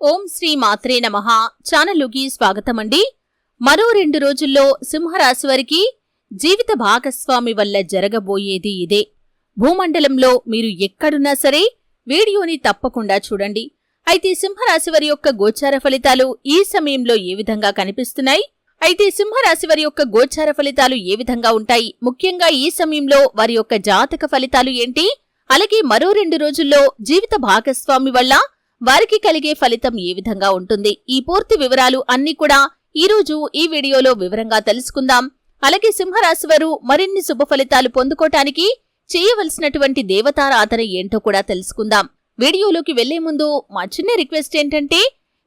ఓం శ్రీ మాత్రే నమ. ఛానలుకి స్వాగతమండి. మరో రెండు రోజుల్లో సింహరాశి వారికి జీవిత భాగస్వామి వల్ల జరగబోయేది ఇదే. భూమండలంలో మీరు ఎక్కడున్నా సరే వీడియోని తప్పకుండా చూడండి. అయితే సింహరాశి వారి యొక్క గోచార ఫలితాలు ఈ సమయంలో ఏ విధంగా కనిపిస్తున్నాయి? అయితే సింహరాశి వారి యొక్క గోచార ఫలితాలు ఏ విధంగా ఉంటాయి? ముఖ్యంగా ఈ సమయంలో వారి యొక్క జాతక ఫలితాలు ఏంటి? అలాగే మరో రెండు రోజుల్లో జీవిత భాగస్వామి వల్ల వారికి కలిగే ఫలితం ఏ విధంగా ఉంటుంది? ఈ పూర్తి వివరాలు అన్ని కూడా ఈ రోజు ఈ వీడియోలో వివరంగా తెలుసుకుందాం. అలాగే సింహరాశి వారు మరిన్ని శుభ ఫలితాలు పొందుకోటానికి చేయవలసినటువంటి దేవతారాధన ఏంటో కూడా తెలుసుకుందాం. వీడియోలోకి వెళ్ళే ముందు మా చిన్న రిక్వెస్ట్ ఏంటంటే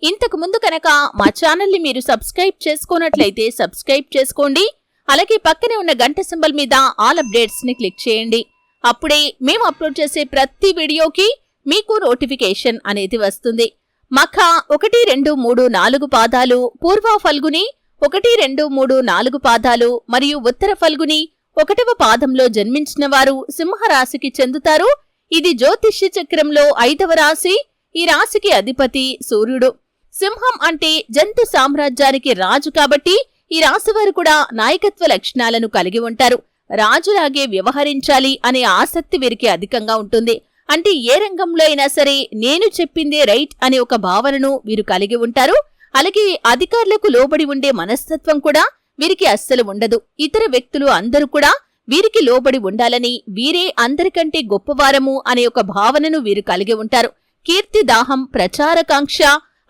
ఇంతకు ముందు కనుక మా ఛానల్ని మీరు సబ్స్క్రైబ్ చేసుకున్నట్లయితే సబ్స్క్రైబ్ చేసుకోండి. అలాగే పక్కనే ఉన్న గంట సింబల్ మీద ఆల్ అప్డేట్స్ని క్లిక్ చేయండి. అప్పుడే మేము అప్లోడ్ చేసే ప్రతి వీడియోకి మీకు నోటిఫికేషన్ అనేది వస్తుంది. మఖ ఒకటి రెండు మూడు నాలుగు పాదాలు పూర్వ ఫల్గుని ఒకటి రెండు మూడు నాలుగు పాదాలు మరియు ఉత్తర ఫల్గుని ఒకటవ పాదంలో జన్మించిన వారు సింహరాశికి చెందుతారు. ఇది జ్యోతిష్య చక్రంలో ఐదవ రాశి ఈ రాశికి అధిపతి సూర్యుడు. సింహం అంటే జంతు సామ్రాజ్యానికి రాజు కాబట్టి ఈ రాశి వారు కూడా నాయకత్వ లక్షణాలను కలిగి ఉంటారు. రాజులాగే వ్యవహరించాలి అనే ఆసక్తి వీరికి అధికంగా ఉంటుంది. అంటే ఏ రంగంలో అయినా సరే నేను చెప్పిందే రైట్ అనే ఒక భావనను వీరు కలిగి ఉంటారు. అలాగే అధికారులకు లోబడి ఉండే మనస్తత్వం కూడా వీరికి అస్సలు ఉండదు. ఇతర వ్యక్తులు అందరూ కూడా వీరికి లోబడి ఉండాలని వీరే అందరికంటే గొప్పవారము అనే ఒక భావనను వీరు కలిగి ఉంటారు. కీర్తి దాహం ప్రచారకాంక్ష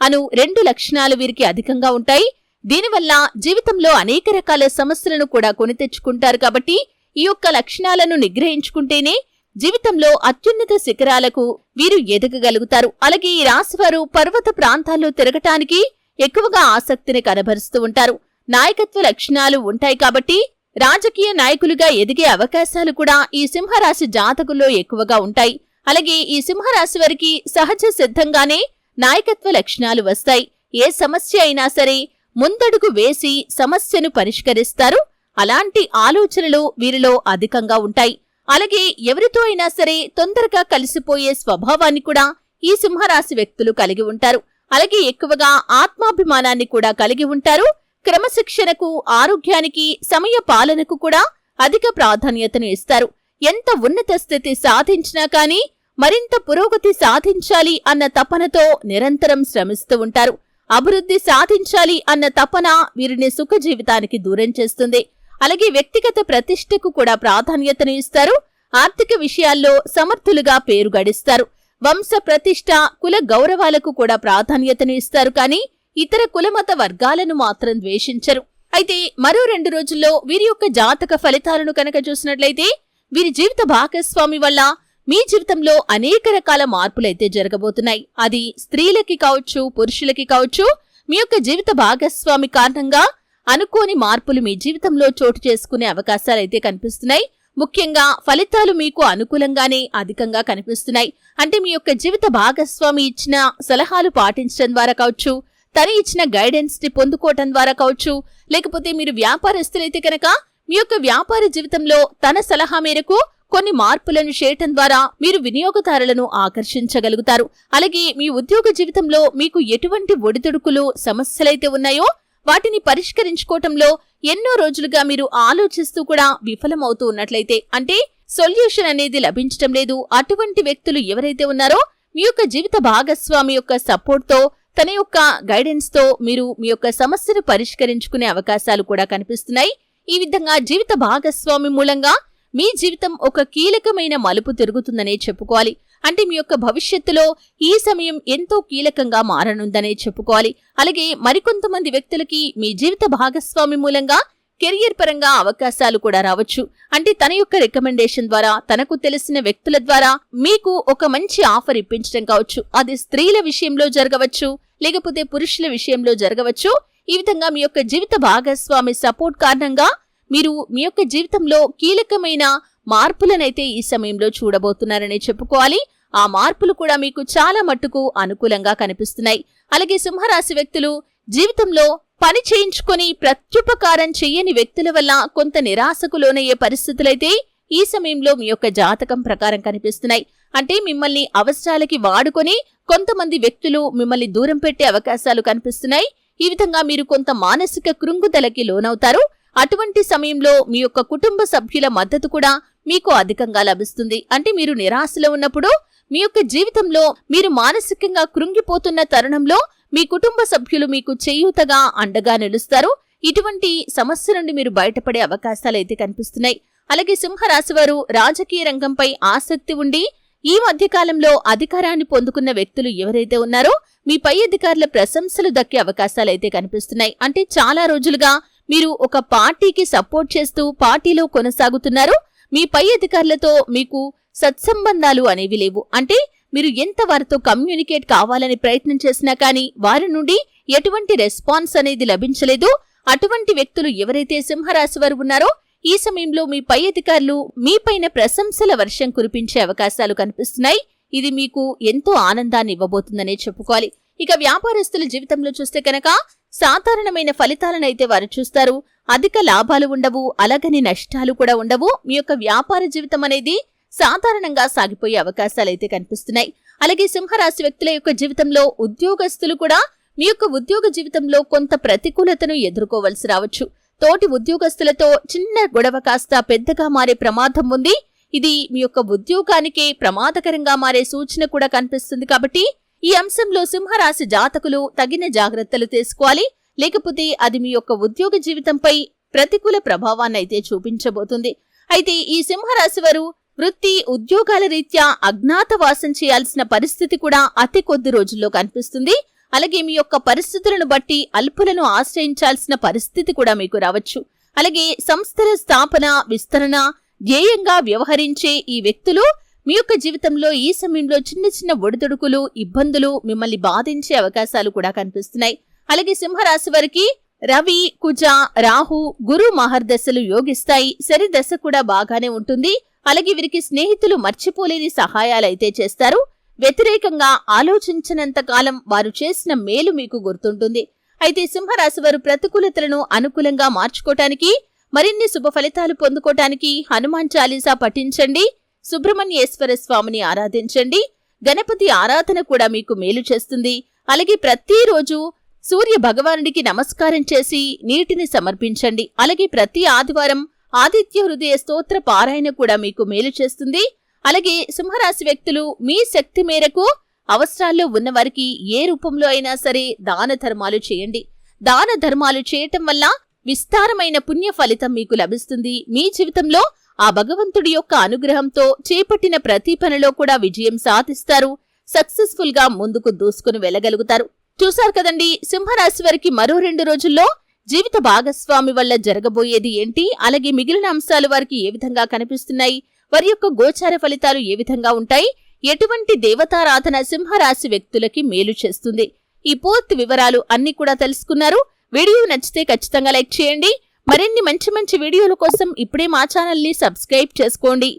అను రెండు లక్షణాలు వీరికి అధికంగా ఉంటాయి. దీనివల్ల జీవితంలో అనేక రకాల సమస్యలను కూడా కొని తెచ్చుకుంటారు కాబట్టి ఈ యొక్క లక్షణాలను నిగ్రహించుకుంటేనే జీవితంలో అత్యున్నత శిఖరాలకు వీరు ఎదగగలుగుతారు. అలాగే ఈ రాశివారు పర్వత ప్రాంతాల్లో తిరగటానికి ఎక్కువగా ఆసక్తిని కనబరుస్తూ ఉంటారు. నాయకత్వ లక్షణాలు ఉంటాయి కాబట్టి రాజకీయ నాయకులుగా ఎదిగే అవకాశాలు కూడా ఈ సింహరాశి జాతకుల్లో ఎక్కువగా ఉంటాయి. అలాగే ఈ సింహరాశి వారికి సహజ సిద్ధంగానే నాయకత్వ లక్షణాలు వస్తాయి. ఏ సమస్య అయినా సరే ముందడుగు వేసి సమస్యను పరిష్కరిస్తారు. అలాంటి ఆలోచనలు వీరిలో అధికంగా ఉంటాయి. అలాగే ఎవరితో అయినా సరే తొందరగా కలిసిపోయే స్వభావాన్ని కూడా ఈ సింహరాశి వ్యక్తులు కలిగి ఉంటారు. అలాగే ఎక్కువగా ఆత్మాభిమానాన్ని కూడా కలిగి ఉంటారు. క్రమశిక్షణకు ఆరోగ్యానికి సమయ పాలనకు కూడా అధిక ప్రాధాన్యతను ఇస్తారు. ఎంత ఉన్నత స్థితి సాధించినా కానీ మరింత పురోగతి సాధించాలి అన్న తపనతో నిరంతరం శ్రమిస్తూ ఉంటారు. అభివృద్ధి సాధించాలి అన్న తపన వీరిని సుఖ జీవితానికి దూరం చేస్తుంది. అలాగే వ్యక్తిగత ప్రతిష్టకు కూడా ప్రాధాన్యతను ఇస్తారు. ఆర్థిక విషయాల్లో సమర్థులుగా పేరు గడిస్తారు. వంశ ప్రతిష్ట కుల గౌరవాలకు కూడా ప్రాధాన్యతను ఇస్తారు కానీ ఇతర కులమత వర్గాలను మాత్రం ద్వేషించరు. అయితే మరో రెండు రోజుల్లో వీరి యొక్క జాతక ఫలితాలను కనుక చూసినట్లయితే వీరి జీవిత భాగస్వామి వల్ల మీ జీవితంలో అనేక రకాల మార్పులైతే జరగబోతున్నాయి. అది స్త్రీలకి కావచ్చు పురుషులకి కావచ్చు మీ యొక్క జీవిత భాగస్వామి కారణంగా అనుకోని మార్పులు మీ జీవితంలో చోటు చేసుకునే అవకాశాలైతే కనిపిస్తున్నాయి. ముఖ్యంగా ఫలితాలు మీకు అనుకూలంగానే అధికంగా కనిపిస్తున్నాయి. అంటే మీ యొక్క జీవిత భాగస్వామి ఇచ్చిన సలహాలు పాటించడం ద్వారా కావచ్చు తను ఇచ్చిన గైడెన్స్ని పొందుకోవటం ద్వారా కావచ్చు లేకపోతే మీరు వ్యాపారస్తులైతే కనుక మీ యొక్క వ్యాపార జీవితంలో తన సలహా మేరకు కొన్ని మార్పులను చేయటం ద్వారా మీరు వినియోగదారులను ఆకర్షించగలుగుతారు. అలాగే మీ ఉద్యోగ జీవితంలో మీకు ఎటువంటి ఒడిదుడుకులు సమస్యలైతే ఉన్నాయో వాటిని పరిష్కరించుకోవటంలో ఎన్నో రోజులుగా మీరు ఆలోచిస్తూ కూడా విఫలమవుతూ ఉన్నట్లయితే అంటే సొల్యూషన్ అనేది లభించటం లేదు. అటువంటి వ్యక్తులు ఎవరైతే ఉన్నారో మీ యొక్క జీవిత భాగస్వామి యొక్క సపోర్ట్తో తన యొక్క గైడెన్స్తో మీరు మీ యొక్క సమస్యను పరిష్కరించుకునే అవకాశాలు కూడా కనిపిస్తున్నాయి. ఈ విధంగా జీవిత భాగస్వామి మూలంగా మీ జీవితం ఒక కీలకమైన మలుపు తిరుగుతుందనే చెప్పుకోవాలి. అంటే మీ యొక్క భవిష్యత్తులో ఈ సమయం ఎంతో కీలకంగా మారనుందనే చెప్పుకోవాలి. అలాగే మరికొంతమంది వ్యక్తులకి మీ జీవిత భాగస్వామి మూలంగా కెరియర్ పరంగా అవకాశాలు కూడా రావచ్చు. అంటే తన యొక్క రికమెండేషన్ ద్వారా తనకు తెలిసిన వ్యక్తుల ద్వారా మీకు ఒక మంచి ఆఫర్ ఇప్పించడం కావచ్చు. అది స్త్రీల విషయంలో జరగవచ్చు లేకపోతే పురుషుల విషయంలో జరగవచ్చు. ఈ విధంగా మీ యొక్క జీవిత భాగస్వామి సపోర్ట్ కారణంగా మీరు మీ యొక్క జీవితంలో కీలకమైన మార్పులనైతే ఈ సమయంలో చూడబోతున్నారని చెప్పుకోవాలి. ఆ మార్పులు కూడా మీకు చాలా మట్టుకు అనుకూలంగా కనిపిస్తున్నాయి. అలాగే సింహరాశి వ్యక్తులు జీవితంలో పని చేయించుకొని ప్రత్యుపకారం చెయ్యని వ్యక్తుల వల్ల కొంత నిరాశకు లోనయ్యే పరిస్థితులైతే ఈ సమయంలో మీ యొక్క జాతకం ప్రకారం కనిపిస్తున్నాయి. అంటే మిమ్మల్ని అవసరాలకి వాడుకొని కొంతమంది వ్యక్తులు మిమ్మల్ని దూరం పెట్టే అవకాశాలు కనిపిస్తున్నాయి. ఈ విధంగా మీరు కొంత మానసిక కృంగుదలకి లోనవుతారు. అటువంటి సమయంలో మీ యొక్క కుటుంబ సభ్యుల మద్దతు కూడా మీకు అధికంగా లభిస్తుంది. అంటే మీరు నిరాశలో ఉన్నప్పుడు మీ యొక్క జీవితంలో మీరు మానసికంగా కృంగిపోతున్న తరుణంలో మీ కుటుంబ సభ్యులు మీకు చేయూతగా అండగా నిలుస్తారు. ఇటువంటి సమస్య నుండి మీరు బయటపడే అవకాశాలు అయితే కనిపిస్తున్నాయి. అలాగే సింహరాశివారు రాజకీయ రంగంపై ఆసక్తి ఉండి ఈ మధ్య కాలంలో అధికారాన్ని పొందుకున్న వ్యక్తులు ఎవరైతే ఉన్నారో మీ పై అధికారుల ప్రశంసలు దక్కే అవకాశాలు అయితే కనిపిస్తున్నాయి. అంటే చాలా రోజులుగా మీరు ఒక పార్టీకి సపోర్ట్ చేస్తూ పార్టీలో కొనసాగుతున్నారు. మీ పై అధికారులతో మీకు సత్సంబంధాలు అనేవి లేవు. అంటే మీరు ఎంత వారితో కమ్యూనికేట్ కావాలని ప్రయత్నం చేసినా కానీ వారి నుండి ఎటువంటి రెస్పాన్స్ అనేది లభించలేదు. అటువంటి వ్యక్తులు ఎవరైతే సింహరాశి వారు ఉన్నారో ఈ సమయంలో మీ పై అధికారులు మీపైన ప్రశంసల వర్షం కురిపించే అవకాశాలు కనిపిస్తున్నాయి. ఇది మీకు ఎంతో ఆనందాన్ని ఇవ్వబోతుందనే చెప్పుకోవాలి. ఇక వ్యాపారస్తుల జీవితంలో చూస్తే కనుక సాధారణమైన ఫలితాలనైతే వారు చూస్తారు. అధిక లాభాలు ఉండవు అలాగని నష్టాలు కూడా ఉండవు. మీ యొక్క వ్యాపార జీవితం అనేది సాధారణంగా సాగిపోయే అవకాశాలైతే కనిపిస్తున్నాయి. అలాగే సింహరాశి వ్యక్తుల యొక్క జీవితంలో ఉద్యోగస్తులు కూడా మీ యొక్క ఉద్యోగ జీవితంలో కొంత ప్రతికూలతను ఎదుర్కోవలసి రావచ్చు. తోటి ఉద్యోగస్తులతో చిన్న గొడవ కాస్త పెద్దగా మారే ప్రమాదం ఉంది. ఇది మీ యొక్క ఉద్యోగానికి ప్రమాదకరంగా మారే సూచన కూడా కనిపిస్తుంది కాబట్టి ఈ అంశంలో సింహరాశి జాతకులు తగిన జాగ్రత్తలు తీసుకోవాలి. లేకపోతే అది మీ యొక్క ఉద్యోగ జీవితంపై ప్రతికూల ప్రభావాన్ని అయితే చూపించబోతుంది. అయితే ఈ సింహరాశి వారు వృత్తి ఉద్యోగాల రీత్యా అజ్ఞాతవాసం చేయాల్సిన పరిస్థితి కూడా అతి కొద్ది రోజుల్లో కనిపిస్తుంది. అలాగే మీ యొక్క పరిస్థితులను బట్టి అల్పులను ఆశ్రయించాల్సిన పరిస్థితి కూడా మీకు రావచ్చు. అలాగే సంస్థల స్థాపన విస్తరణ ధ్యేయంగా వ్యవహరించే ఈ వ్యక్తులు మీ యొక్క జీవితంలో ఈ సమయంలో చిన్న చిన్న ఒడిదుడుకులు ఇబ్బందులు మిమ్మల్ని బాధించే అవకాశాలు కూడా కనిపిస్తున్నాయి. అలాగే సింహరాశి వారికి రవి కుజ రాహు గురు మహర్దశలు యోగిస్తాయి. శని దశ కూడా బాగానే ఉంటుంది. అలాగే వీరికి స్నేహితులు మర్చిపోలేని సహాయాలైతే చేస్తారు. వ్యతిరేకంగా ఆలోచించినంత కాలం వారు చేసిన మేలు మీకు గుర్తుంటుంది. అయితే సింహరాశి వారు ప్రతికూలతలను అనుకూలంగా మార్చుకోటానికి మరిన్ని శుభ ఫలితాలు పొందుకోటానికి హనుమాన్ చాలీసా పఠించండి. సుబ్రహ్మణ్యేశ్వర స్వామిని ఆరాధించండి. గణపతి ఆరాధన కూడా మీకు మేలు చేస్తుంది. అలాగే ప్రతిరోజు సూర్య భగవానుడికి నమస్కారం చేసి నీటిని సమర్పించండి. అలాగే ప్రతి ఆదివారం ఆదిత్య హృదయ స్తోత్ర పారాయణ కూడా మీకు మేలు చేస్తుంది. అలాగే సింహరాశి వ్యక్తులు మీ శక్తి మేరకు అవసరాల్లో ఉన్నవారికి ఏ రూపంలో అయినా సరే దాన ధర్మాలు చేయండి. దాన ధర్మాలు చేయటం వల్ల విస్తారమైన పుణ్య ఫలితం మీకు లభిస్తుంది. మీ జీవితంలో ఆ భగవంతుడి యొక్క అనుగ్రహంతో చేపట్టిన ప్రతి పనిలో కూడా విజయం సాధిస్తారు. సక్సెస్ఫుల్గా ముందుకు దూసుకుని వెళ్ళగలుగుతారు. చూశారు కదండి సింహరాశి వారికి మరో రెండు రోజుల్లో జీవిత భాగస్వామి వల్ల జరగబోయేది ఏంటి? అలాగే మిగిలిన అంశాలు వారికి ఏ విధంగా కనిపిస్తున్నాయి? వారి యొక్క గోచార ఫలితాలు ఏ విధంగా ఉంటాయి? ఎటువంటి దేవతారాధన సింహరాశి వ్యక్తులకి మేలు చేస్తుంది? ఈ పూర్తి వివరాలు అన్ని కూడా తెలుసుకున్నారు. వీడియో నచ్చితే ఖచ్చితంగా లైక్ చేయండి. మరిన్ని మంచి మంచి వీడియోల కోసం ఇప్పుడే మా ఛానల్ని సబ్స్క్రైబ్ చేసుకోండి.